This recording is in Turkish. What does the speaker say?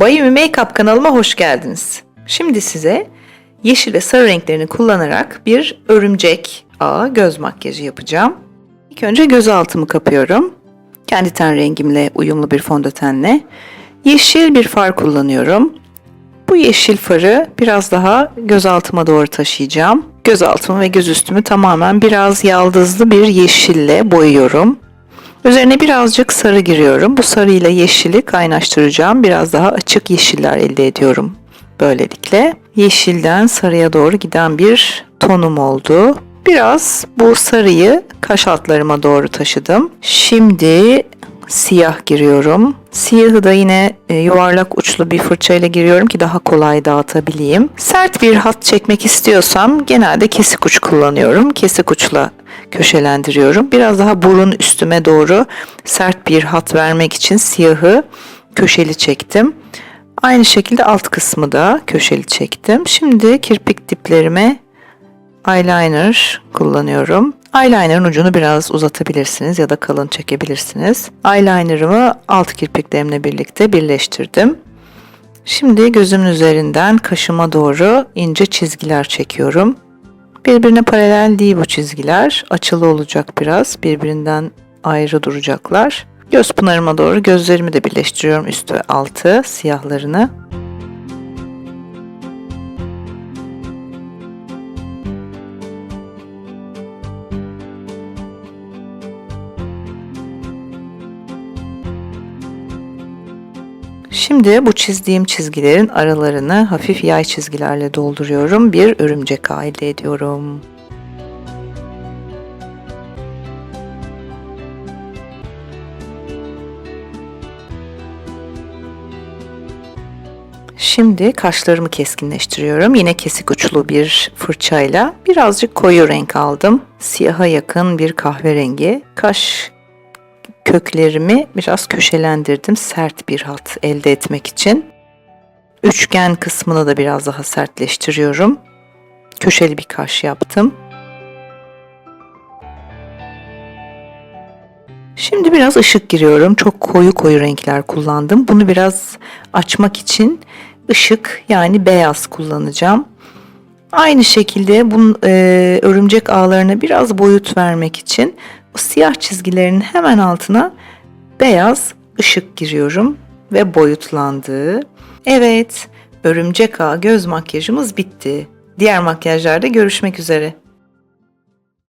Bayumi Makeup kanalıma hoş geldiniz. Şimdi size yeşil ve sarı renklerini kullanarak bir örümcek ağı göz makyajı yapacağım. İlk önce göz altımı kapıyorum. Kendi ten rengimle uyumlu bir fondötenle. Yeşil bir far kullanıyorum. Bu yeşil farı biraz daha göz altıma doğru taşıyacağım. Göz altımı ve göz üstümü tamamen biraz yaldızlı bir yeşille boyuyorum. Üzerine birazcık sarı giriyorum. Bu sarı ile yeşili kaynaştıracağım. Biraz daha açık yeşiller elde ediyorum. Böylelikle yeşilden sarıya doğru giden bir tonum oldu. Biraz bu sarıyı kaş altlarıma doğru taşıdım. Şimdi siyah giriyorum. Siyahı da yine e, yuvarlak uçlu bir fırçayla giriyorum ki daha kolay dağıtabileyim. Sert bir hat çekmek istiyorsam genelde kesik uç kullanıyorum. Kesik uçla köşelendiriyorum. Biraz daha burun üstüme doğru sert bir hat vermek için siyahı köşeli çektim. Aynı şekilde alt kısmı da köşeli çektim. Şimdi kirpik diplerime eyeliner kullanıyorum. Eyeliner'ın ucunu biraz uzatabilirsiniz ya da kalın çekebilirsiniz. Eyeliner'ımı alt kirpiklerimle birlikte birleştirdim. Şimdi gözümün üzerinden kaşıma doğru ince çizgiler çekiyorum. Birbirine paralel değil bu çizgiler. Açılı olacak biraz. Birbirinden ayrı duracaklar. Göz pınarıma doğru gözlerimi de birleştiriyorum üstü ve altı siyahlarını. Şimdi bu çizdiğim çizgilerin aralarını hafif yay çizgilerle dolduruyorum. Bir örümcek ağı elde ediyorum. Şimdi kaşlarımı keskinleştiriyorum. Yine kesik uçlu bir fırçayla birazcık koyu renk aldım. Siyaha yakın bir kahverengi. Kaş köklerimi biraz köşelendirdim sert bir hat elde etmek için. Üçgen kısmını da biraz daha sertleştiriyorum. Köşeli bir kaş yaptım. Şimdi biraz ışık giriyorum. Çok koyu koyu renkler kullandım. Bunu biraz açmak için ışık yani beyaz kullanacağım. Aynı şekilde bunun e, örümcek ağlarına biraz boyut vermek için siyah çizgilerin hemen altına beyaz ışık giriyorum ve boyutlandı. Evet, örümcek ağ göz makyajımız bitti. Diğer makyajlarda görüşmek üzere.